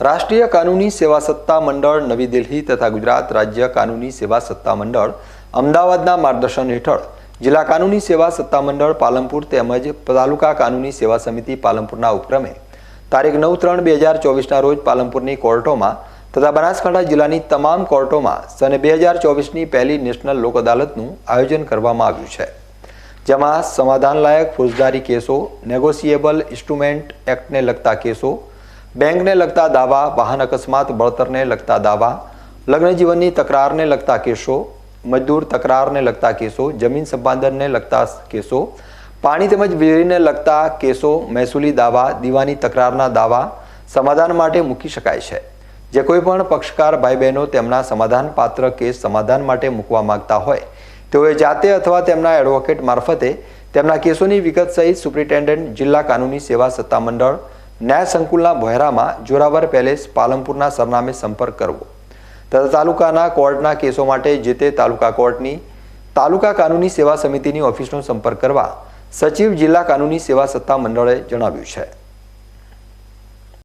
રાષ્ટ્રીય કાનૂની સેવા સત્તા મંડળ નવી દિલ્હી તથા ગુજરાત રાજ્ય કાનૂની સેવા સત્તા મંડળ અમદાવાદના માર્ગદર્શન હેઠળ જિલ્લા કાનૂની સેવા સત્તા મંડળ પાલનપુર તેમજ તાલુકા કાનૂની સેવા સમિતિ પાલનપુરના ઉપક્રમે તારીખ નવ ત્રણ બે હજાર ચોવીસના રોજ પાલનપુરની કોર્ટોમાં તથા બનાસકાંઠા જિલ્લાની તમામ કોર્ટોમાં સને બે હજાર ચોવીસની પહેલી નેશનલ લોક અદાલતનું આયોજન કરવામાં આવ્યું છે, જેમાં સમાધાનલાયક ફોજદારી કેસો, નેગોશિયેબલ ઇન્સ્ટ્રુમેન્ટ એક્ટને લગતા કેસો બેંકને લગતા દાવા, વાહન અકસ્માત, બળતરને લગતા દાવા લગ્ન જીવનની તકરારને લગતા કેસો, મજદૂર તકરારને લગતા કેસો, જમીન સંપાદનને લગતા કેસો, પાણી તેમજ વીજળીને લગતા કેસો, મહેસૂલી દાવા, દીવાની તકરારના દાવા સમાધાન માટે મૂકી શકાય છે. જે કોઈ પણ પક્ષકાર ભાઈ બહેનો તેમના સમાધાન પાત્ર કેસ સમાધાન માટે મૂકવા માંગતા હોય, તેઓએ જાતે અથવા તેમના એડવોકેટ મારફતે તેમના કેસોની વિગત સહિત સુપ્રિન્ટેન્ડન્ટ, જિલ્લા કાનૂની સેવા સત્તામંડળ ન્યાય સંકુલના ભોયરામાં જોરાવર પેલેસ પાલનપુરના સરનામે સંપર્ક કરવો. તથા તાલુકાના કોર્ટના કેસો માટે જે તે તાલુકા કોર્ટની, તાલુકા કાનૂની સેવા સમિતિની ઓફિસનો સંપર્ક કરવા સચિવ જિલ્લા કાનૂની સેવા સત્તા મંડળે જણાવ્યું છે.